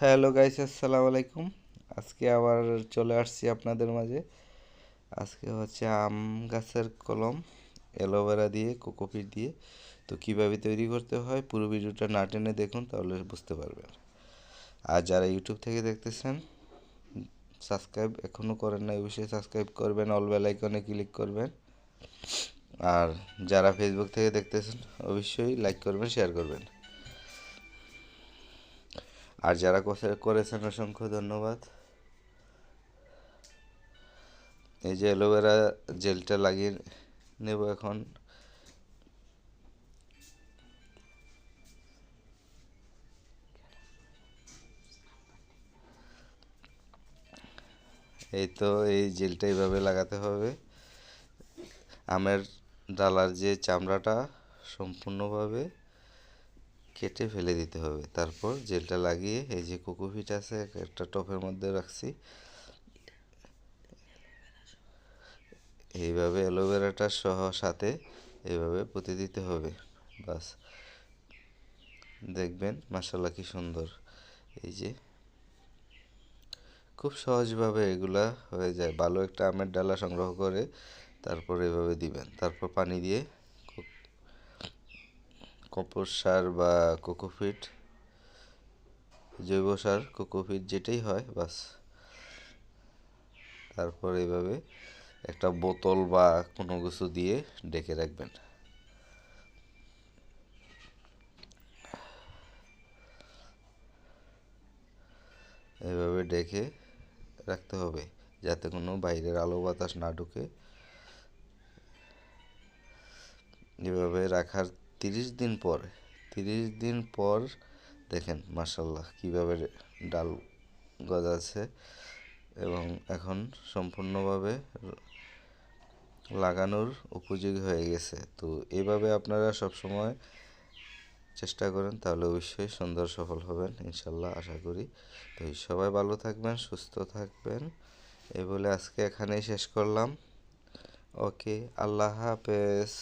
Hello guys আসসালামু আলাইকুম। আজকে আবার চলে আসছি আপনাদের মাঝে। আজকে হচ্ছে আম গাছের কলম, অ্যালোভেরা দিয়ে কোকোপিট দিয়ে। তো কীভাবে তৈরি করতে হয়, পুরো ভিডিওটা না টেনে দেখুন, তাহলে বুঝতে পারবেন। আর যারা ইউটিউব থেকে দেখতেছেন, সাবস্ক্রাইব এখনও করেন না অবশ্যই সাবস্ক্রাইব করবেন, অল বেল আইকনে ক্লিক করবেন। আর যারা ফেসবুক থেকে দেখতেছেন, অবশ্যই লাইক করবেন, শেয়ার করবেন। আর যারা করেছেন অসংখ্য ধন্যবাদ। এই যে অ্যালোভেরা জেলটা লাগিয়ে নেব এখন। এই তো এই জেলটা এইভাবে লাগাতে হবে। আমের ডালার যে চামড়াটা সম্পূর্ণভাবে কেটে ফেলে দিতে হবে। তারপর জেলটা লাগিয়ে এই যে কোকোপিট আছে, একটা টপের মধ্যে রাখছি। এইভাবে অ্যালোভেরাটা সহ সাথে এইভাবে পুঁতে দিতে হবে। বাস। দেখবেন মাসাল্লাহ কি সুন্দর। এই যে খুব সহজভাবে এগুলা হয়ে যায়। ভালো একটা আমের ডালা সংগ্রহ করে তারপর এভাবে দিবেন। তারপর পানি দিয়ে কম্পোস্ট সার বা কোকোফিট, জৈব সার, কোকোফিট যেটাই হয়, বাস। তারপর এইভাবে একটা বোতল বা কোনো কিছু দিয়ে ডেকে রাখবেন। এভাবে ডেকে রাখতে হবে যাতে কোনো বাইরের আলো বাতাস না ঢুকে। এভাবে রাখার তিরিশ দিন পর, তিরিশ দিন পর দেখেন মাসাল্লাহ কীভাবে ডাল গজাচ্ছে এবং এখন সম্পূর্ণভাবে লাগানোর উপযোগী হয়ে গেছে। তো এভাবে আপনারা সব সময় চেষ্টা করেন, তাহলে অবশ্যই সুন্দর সফল হবেন ইনশাল্লাহ আশা করি। তো সবাই ভালো থাকবেন, সুস্থ থাকবেন। এই বলে আজকে এখানেই শেষ করলাম। ওকে, আল্লাহ হাফেজ।